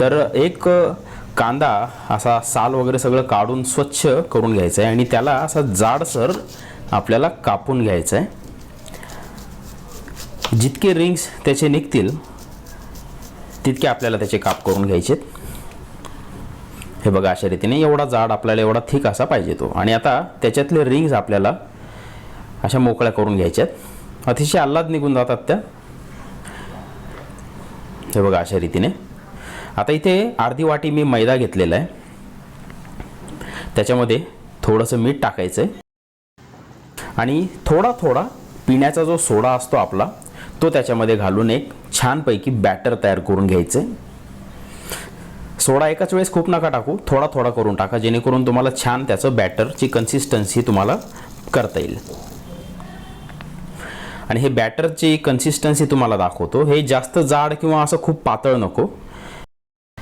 तर एक कांदा असा साल वगैरे सगळं काढून स्वच्छ करून घ्यायचं आहे आणि त्याला असा जाडसर आपल्याला कापून घ्यायचं आहे. जितके रिंग्स त्याचे निघतील तितके आपल्याला त्याचे काप करून घ्यायचे हे बघा अशा रीतीने एवढा जाड आपल्याला एवढा थिक असा पाहिजे तो. आणि आता त्याच्यातले रिंग्स आपल्याला अशा मोकळ्या करून घ्यायच्यात अतिशय आल्हाद निघून जातात त्या. हे बघा अशा रीतीने. आता इथे अर्धी वाटी मी मैदा घेतलेला आहे. त्याच्यामध्ये थोडंसं मीठ टाकायचं आहे आणि थोडा थोडा पिण्याचा जो सोडा असतो आपला तो त्याच्यामध्ये घालून एक छानपैकी बॅटर तयार करून घ्यायचं सोडा एकाच वेळेस खूप नका टाकू थोडा थोडा करून टाका जेणेकरून तुम्हाला छान त्याचं बॅटरची कन्सिस्टन्सी तुम्हाला करता येईल. आणि हे बॅटरची कन्सिस्टन्सी तुम्हाला दाखवतो. हे जास्त जाड किंवा असं खूप पातळ नको.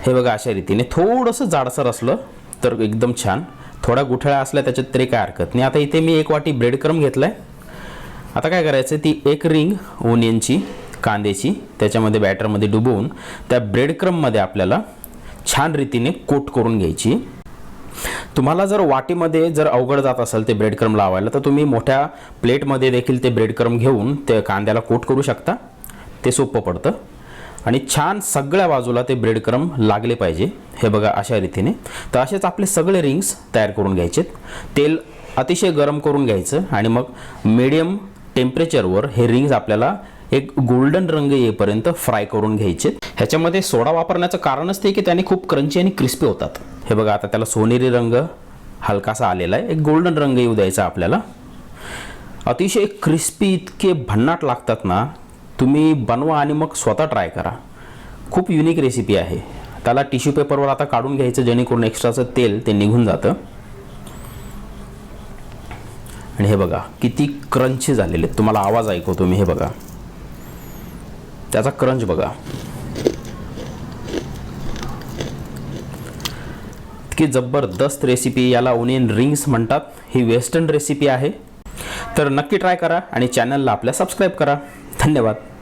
हे बघा अशा रीतीने. थोडंसं जाडसर असलं तर एकदम छान. थोड्या गुठळा असल्या त्याच्यात तरी काय हरकत नाही. आता इथे मी एक वाटी ब्रेड क्रम घेतला आहे आता काय करायचं ती एक रिंग ओनियनची कांद्याची त्याच्यामध्ये बॅटरमध्ये डुबवून त्या ब्रेड क्रममध्ये आपल्याला छान रीतीने कोट करून घ्यायची. तुम्हाला जर वाटीमध्ये जर अवघड जात असेल ते ब्रेड क्रम लावायला तर तुम्ही मोठ्या प्लेटमध्ये देखील ते ब्रेड क्रम घेऊन ते कांद्याला कोट करू शकता. ते सोपं पडतं. आणि छान सगळ्या बाजूला ते ब्रेड क्रम लागले पाहिजे. हे बघा अशा रीतीने. तर असेच आपले सगळे रिंग्स तयार करून घ्यायचेत. तेल अतिशय गरम करून घ्यायचं आणि मग मीडियम टेम्परेचरवर हे रिंग्स आपल्याला एक गोल्डन रंग येईपर्यंत फ्राय करून घ्यायचे. ह्याच्यामध्ये सोडा वापरण्याचं कारणच ते की त्याने खूप क्रंची आणि क्रिस्पी होतात. हे बघा आता त्याला सोनेरी रंग हलकासा आलेला आहे. एक गोल्डन रंग येऊ द्यायचा आपल्याला. अतिशय क्रिस्पी इतके भन्नाट लागतात ना तुम्ही बनवा आणि मग स्वतः ट्राय करा. खूप युनिक रेसिपी आहे. त्याला टिश्यू पेपरवर आता काढून घ्यायचं जेणेकरून एक्स्ट्राचं तेल ते निघून जातं. आणि हे बघा किती क्रंची झालेले आहेत. तुम्हाला आवाज ऐकवतो मी हे बघा. त्याचा क्रंच बघा. इतकी जबरदस्त रेसिपी याला ओनियन रिंग्स म्हणतात. ही वेस्टर्न रेसिपी आहे. तर नक्की ट्राय करा आणि चॅनलला आपल्या सबस्क्राईब करा. धन्यवाद.